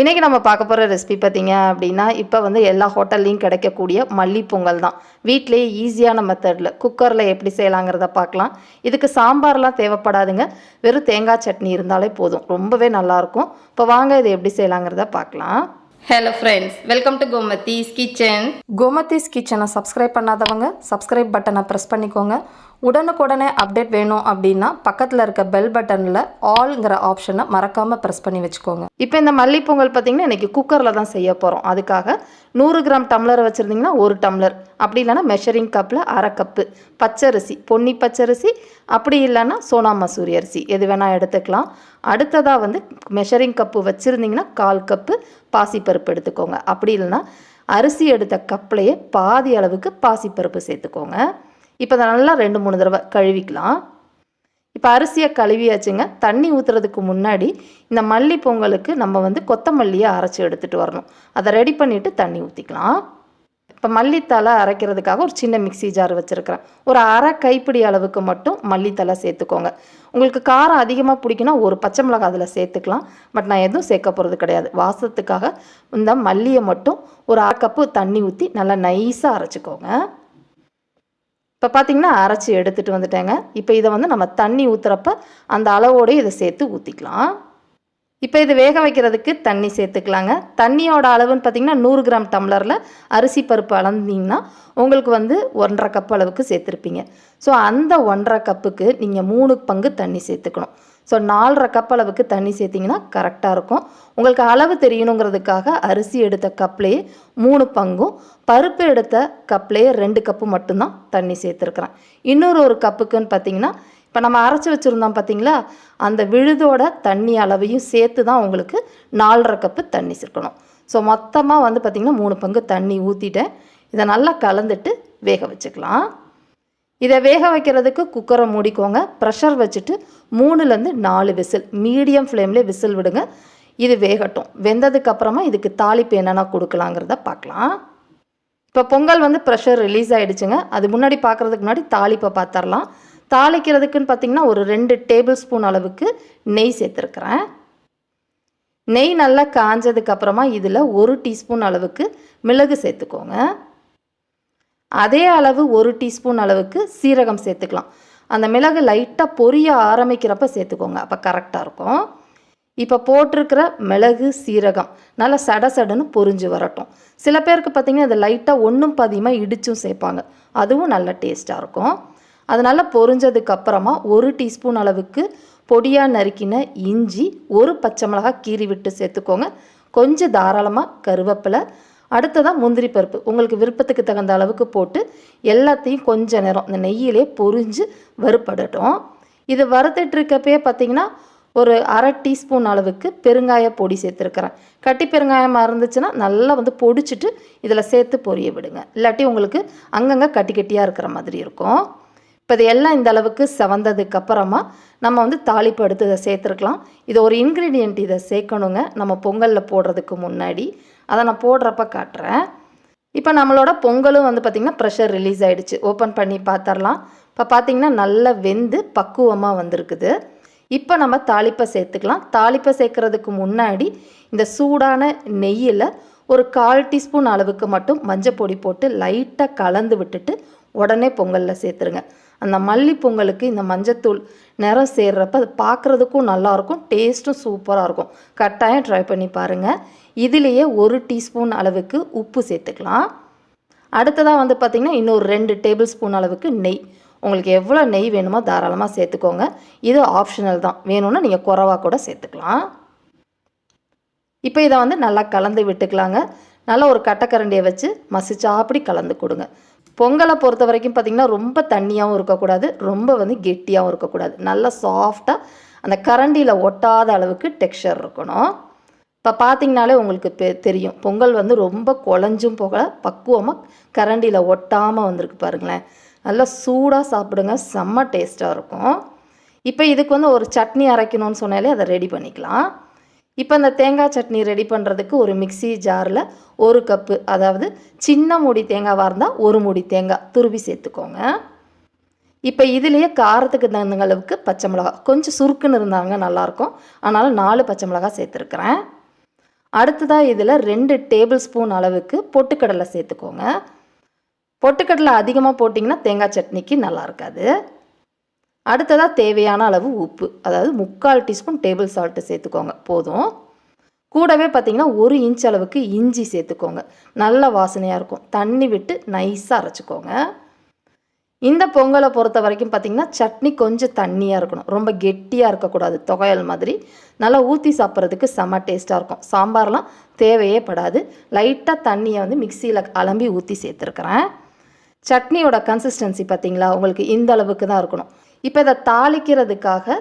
இன்றைக்கி நம்ம பார்க்க போகிற ரெசிபி பார்த்தீங்க அப்படின்னா இப்போ வந்து எல்லா ஹோட்டல்லையும் கிடைக்கக்கூடிய மல்லி பொங்கல் தான் வீட்டிலேயே ஈஸியான மெத்தடில் குக்கரில் எப்படி செய்யலாங்கிறத பார்க்கலாம். இதுக்கு சாம்பார்லாம் தேவைப்படாதுங்க. வெறும் தேங்காய் சட்னி இருந்தாலே போதும். ரொம்பவே நல்லாயிருக்கும். இப்போ வாங்க இதை எப்படி செய்யலாங்கிறத பார்க்கலாம். Hello friends welcome to Gomathi's kitchen Gomathi's கிச்சனை சப்ஸ்கிரைப் பண்ணாதவங்க சப்ஸ்கிரைப் பட்டனை ப்ரெஸ் பண்ணிக்கோங்க. உடனுக்குடனே அப்டேட் வேணும் அப்படின்னா பக்கத்தில் இருக்க பெல் பட்டனில் ஆல்ங்கிற ஆப்ஷனை மறக்காமல் ப்ரெஸ் பண்ணி வச்சுக்கோங்க. இப்போ இந்த மல்லிப்பொங்கல் பார்த்திங்கன்னா பார்த்தீங்கன்னா இன்றைக்கி குக்கரில் தான் செய்ய போகிறோம் அதுக்காக நூறு கிராம் டம்ளர் வச்சுருந்தீங்கன்னா ஒரு டம்ளர் அப்படி இல்லைன்னா மெஷரிங் கப்பில் அரை கப்பு பச்சரிசி பொன்னி பச்சரிசி அப்படி இல்லைன்னா சோனா மசூரி அரிசி. எது வேணால் எடுத்துக்கலாம். அடுத்ததாக வந்து மெஷரிங் கப்பு வச்சுருந்தீங்கன்னா கால் கப்பு பாசிப்பருப்பு எடுத்துக்கோங்க. அப்படி இல்லைன்னா அரிசி எடுத்த கப்லையே பாதி அளவுக்கு பாசிப்பருப்பு சேர்த்துக்கோங்க. இப்போ நல்லா ரெண்டு மூணு தடவை கழுவிக்கலாம். இப்போ அரிசியை கழுவியாச்சுங்க. தண்ணி ஊற்றுறதுக்கு முன்னாடி இந்த மல்லி பொங்கலுக்கு நம்ம வந்து கொத்தமல்லியை அரைச்சி எடுத்துகிட்டு வரணும். அதை ரெடி பண்ணிவிட்டு தண்ணி ஊற்றிக்கலாம் இப்போ மல்லித்தலை அரைக்கிறதுக்காக ஒரு சின்ன மிக்ஸி ஜார் வச்சுருக்கிறேன். ஒரு அரை கைப்பிடி அளவுக்கு மட்டும் மல்லித்தலை சேர்த்துக்கோங்க. உங்களுக்கு காரம் அதிகமாக பிடிக்குன்னா ஒரு பச்சை மிளகாய் அதில் சேர்த்துக்கலாம். பட் நான் எதுவும் சேர்க்க போகிறது கிடையாது. வாசத்துக்காக இந்த மல்லியை மட்டும் ஒரு அரை கப்பு தண்ணி ஊற்றி நல்லா நைஸாக அரைச்சிக்கோங்க. இப்போ பார்த்தீங்கன்னா அரைச்சி எடுத்துகிட்டு வந்துட்டேங்க. இப்போ இதை வந்து நம்ம தண்ணி ஊற்றுறப்ப அந்த அளவோடு இதை சேர்த்து ஊற்றிக்கலாம் இப்போ இது வேக வைக்கிறதுக்கு தண்ணி சேர்த்துக்கலாங்க. தண்ணியோட அளவுன்னு பார்த்தீங்கன்னா நூறு கிராம் டம்ளரில் அரிசி பருப்பு அளந்தீங்கன்னா உங்களுக்கு வந்து ஒன்றரை கப் அளவுக்கு சேர்த்துருப்பீங்க. ஸோ அந்த ஒன்றரை கப்புக்கு நீங்கள் மூணு பங்கு தண்ணி சேர்த்துக்கணும். ஸோ நாலரை கப் அளவுக்கு தண்ணி சேர்த்திங்கன்னா கரெக்டாக இருக்கும். உங்களுக்கு அளவு தெரியணுங்கிறதுக்காக அரிசி எடுத்த கப்லேயே மூணு பங்கும் பருப்பு எடுத்த கப்லேயே ரெண்டு கப்பு மட்டும்தான் தண்ணி சேர்த்துருக்குறேன். இன்னொரு ஒரு கப்புக்குன்னு பார்த்தீங்கன்னா இப்போ நம்ம அரைச்சி வச்சுருந்தோம் பார்த்தீங்களா? அந்த விழுதோட தண்ணி அளவையும் சேர்த்து தான் உங்களுக்கு நாலரை கப்பு தண்ணி சேர்க்கணும். ஸோ மொத்தமாக வந்து பார்த்திங்கன்னா மூணு பங்கு தண்ணி ஊற்றிட்டேன் இதை நல்லா கலந்துட்டு வேக வச்சுக்கலாம். இதை வேக வைக்கிறதுக்கு குக்கரை மூடிக்கோங்க. ப்ரெஷர் வச்சுட்டு மூணுலேருந்து நாலு விசில். மீடியம் ஃப்ளேம்லேயே விசில் விடுங்க. இது வேகட்டும். வெந்ததுக்கப்புறமா இதுக்கு தாளிப்பு என்னென்னா கொடுக்கலாங்கிறத பார்க்கலாம். இப்போ பொங்கல் வந்து ப்ரெஷர் ரிலீஸ் ஆகிடுச்சுங்க அது முன்னாடி பார்க்குறதுக்கு முன்னாடி தாளிப்பை பார்த்துடலாம். தாளிக்கிறதுக்குன்னு பார்த்தீங்கன்னா ஒரு ரெண்டு டேபிள் ஸ்பூன் அளவுக்கு நெய் சேர்த்துருக்குறேன். நெய் நல்லா காஞ்சதுக்கப்புறமா இதில் ஒரு டீஸ்பூன் அளவுக்கு மிளகு சேர்த்துக்கோங்க. அதே அளவு ஒரு டீஸ்பூன் அளவுக்கு சீரகம் சேர்த்துக்கலாம். அந்த மிளகு லைட்டாக பொரிய ஆரம்பிக்கிறப்ப சேர்த்துக்கோங்க. அப்போ கரெக்டாக இருக்கும். இப்போ போட்டிருக்கிற மிளகு சீரகம் நல்லா சட சடன்னு பொரிஞ்சு வரட்டும். சில பேருக்கு பார்த்திங்கன்னா அது லைட்டாக ஒன்றும் பதியமாக இடிச்சும் சேர்ப்பாங்க. அதுவும் நல்ல டேஸ்ட்டாக இருக்கும். அது நல்லா பொரிஞ்சதுக்கப்புறமா ஒரு டீஸ்பூன் அளவுக்கு பொடியாக நறுக்கின இஞ்சி ஒரு பச்சை மிளகாய் கீறி விட்டு சேர்த்துக்கோங்க. கொஞ்சம் தாராளமாக கருவேப்பிலை அடுத்ததாக முந்திரி பருப்பு. உங்களுக்கு விருப்பத்துக்கு தகுந்த அளவுக்கு போட்டு எல்லாத்தையும் கொஞ்ச நேரம் இந்த நெய்யிலே பொரிஞ்சு வறுப்படட்டும். இது வறுத்துட்டு இருக்கப்பே பார்த்தீங்கன்னா ஒரு அரை டீஸ்பூன் அளவுக்கு பெருங்காய பொடி சேர்த்துருக்குறேன். கட்டி பெருங்காயமாக இருந்துச்சுன்னா நல்லா வந்து பொடிச்சிட்டு இதில் சேர்த்து பொரிய விடுங்க. இல்லாட்டி உங்களுக்கு அங்கங்கே கட்டி கட்டியாக இருக்கிற மாதிரி இருக்கும். இப்போ இது எல்லாம் இந்த அளவுக்கு செவந்ததுக்கு அப்புறமா நம்ம வந்து தாளிப்பு எடுத்து இதை சேர்த்துருக்கலாம். இது ஒரு இன்க்ரீடியண்ட் இதை சேர்க்கணுங்க. நம்ம பொங்கலில் போடுறதுக்கு முன்னாடி அதை நான் போடுறப்ப காட்டுறேன். இப்போ நம்மளோட பொங்கலும் வந்து பார்த்திங்கன்னா ப்ரெஷர் ரிலீஸ் ஆகிடுச்சு ஓப்பன் பண்ணி பார்த்துடலாம் இப்போ பார்த்திங்கன்னா நல்லா வெந்து பக்குவமாக வந்திருக்குது. இப்போ நம்ம தாளிப்பை சேர்த்துக்கலாம். தாளிப்பை சேர்க்குறதுக்கு முன்னாடி இந்த சூடான நெய்யில் ஒரு கால் டீஸ்பூன் அளவுக்கு மட்டும் மஞ்சள் பொடி போட்டு லைட்டாக கலந்து விட்டுட்டு உடனே பொங்கலில் சேர்த்துருங்க. அந்த மல்லி பொங்கலுக்கு இந்த மஞ்சத்தூள் நிறம் சேர்றப்ப அது பார்க்குறதுக்கும் நல்லாயிருக்கும் டேஸ்ட்டும் சூப்பராக இருக்கும். கட்டாயம் ட்ரை பண்ணி பாருங்கள் இதுலேயே ஒரு டீஸ்பூன் அளவுக்கு உப்பு சேர்த்துக்கலாம். அடுத்ததாக வந்து பார்த்திங்கன்னா இன்னொரு ரெண்டு டேபிள் ஸ்பூன் அளவுக்கு நெய். உங்களுக்கு எவ்வளோ நெய் வேணுமோ தாராளமாக சேர்த்துக்கோங்க. இது ஆப்ஷனல் தான். வேணும்னா நீங்கள் குறவாக கூட சேர்த்துக்கலாம். இப்போ இதை வந்து நல்லா கலந்து விட்டுக்கலாங்க. நல்லா ஒரு கட்டைக்கரண்டியை வச்சு மசிச்சா அப்படி கலந்து கொடுங்க. பொங்கலை பொறுத்த வரைக்கும் பார்த்திங்கன்னா ரொம்ப தண்ணியாகவும் இருக்கக்கூடாது ரொம்ப வந்து கெட்டியாகவும் இருக்கக்கூடாது. நல்லா சாஃப்டாக அந்த கரண்டியில் ஒட்டாத அளவுக்கு டெக்ஸ்சர் இருக்கணும். இப்போ பார்த்தீங்கனாலே உங்களுக்கு பெ தெரியும். பொங்கல் வந்து ரொம்ப குழஞ்சும் போகல பக்குவமாக கரண்டியில் ஒட்டாமல் வந்திருக்கு பாருங்களேன். நல்லா சூடாக சாப்பிடுங்க செம்ம டேஸ்ட்டாக இருக்கும். இப்போ இதுக்கு வந்து ஒரு சட்னி அரைக்கணும்னு சொன்னாலே அதை ரெடி பண்ணிக்கலாம். இப்போ இந்த தேங்காய் சட்னி ரெடி பண்ணுறதுக்கு ஒரு மிக்ஸி ஜாரில் ஒரு கப்பு அதாவது சின்ன மூடி தேங்காவாக இருந்தால் ஒரு மூடி தேங்காய் துருவி சேர்த்துக்கோங்க. இப்போ இதுலேயே காரத்துக்கு தகுந்த அளவுக்கு பச்சை மிளகா கொஞ்சம் சுருக்குன்னு இருந்தாங்க நல்லாயிருக்கும் அதனால் நாலு பச்சை மிளகா சேர்த்துருக்குறேன். அடுத்ததாக இதில் ரெண்டு டேபிள் ஸ்பூன் அளவுக்கு பொட்டுக்கடலை சேர்த்துக்கோங்க. பொட்டுக்கடலை அதிகமாக போட்டிங்கன்னா தேங்காய் சட்னிக்கு நல்லா இருக்காது. அடுத்ததாக தேவையான அளவு உப்பு. அதாவது முக்கால் டீஸ்பூன் டேபிள் சால்ட்டு சேர்த்துக்கோங்க. போதும். கூடவே பார்த்தீங்கன்னா ஒரு இன்ச் அளவுக்கு இஞ்சி சேர்த்துக்கோங்க. நல்ல வாசனையாக இருக்கும். தண்ணி விட்டு நைஸாக அரைச்சிக்கோங்க. இந்த பொங்கலை பொறுத்த வரைக்கும் பார்த்தீங்கன்னா சட்னி கொஞ்சம் தண்ணியாக இருக்கணும். ரொம்ப கெட்டியாக இருக்கக்கூடாது. தொகையல் மாதிரி. நல்லா ஊற்றி சாப்பிட்றதுக்கு செம்ம டேஸ்ட்டாக இருக்கும். சாம்பார்லாம் தேவையே படாது. லைட்டாக தண்ணியை வந்து மிக்சியில் அலம்பி ஊற்றி சேர்த்துருக்குறேன். சட்னியோட கன்சிஸ்டன்சி பார்த்தீங்களா உங்களுக்கு இந்த அளவுக்கு தான் இருக்கணும். இப்போ இதை தாளிக்கிறதுக்காக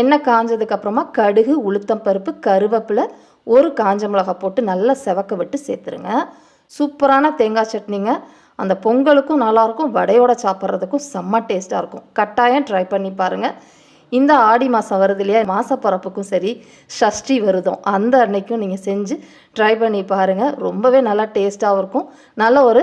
எண்ணெய் காஞ்சதுக்கு அப்புறமா கடுகு உளுத்தம் பருப்பு கருவேப்பிலை ஒரு காஞ்ச மிளகாய் போட்டு நல்லா செவக்க விட்டு சேர்த்துருங்க. சூப்பரான தேங்காய் சட்னிங்க. அந்த பொங்கலுக்கும் நல்லாயிருக்கும் வடையோட சாப்பிட்றதுக்கும் செம்ம டேஸ்ட்டாக இருக்கும். கட்டாயம் ட்ரை பண்ணி பாருங்கள் இந்த ஆடி மாதம் வருது இல்லையா? மாசப்பரப்புக்கும் சரி சஷ்டி வருதும். அந்த அன்னைக்கும் நீங்கள் செஞ்சு ட்ரை பண்ணி பாருங்கள் ரொம்பவே நல்லா டேஸ்ட்டாகவும் இருக்கும். நல்ல ஒரு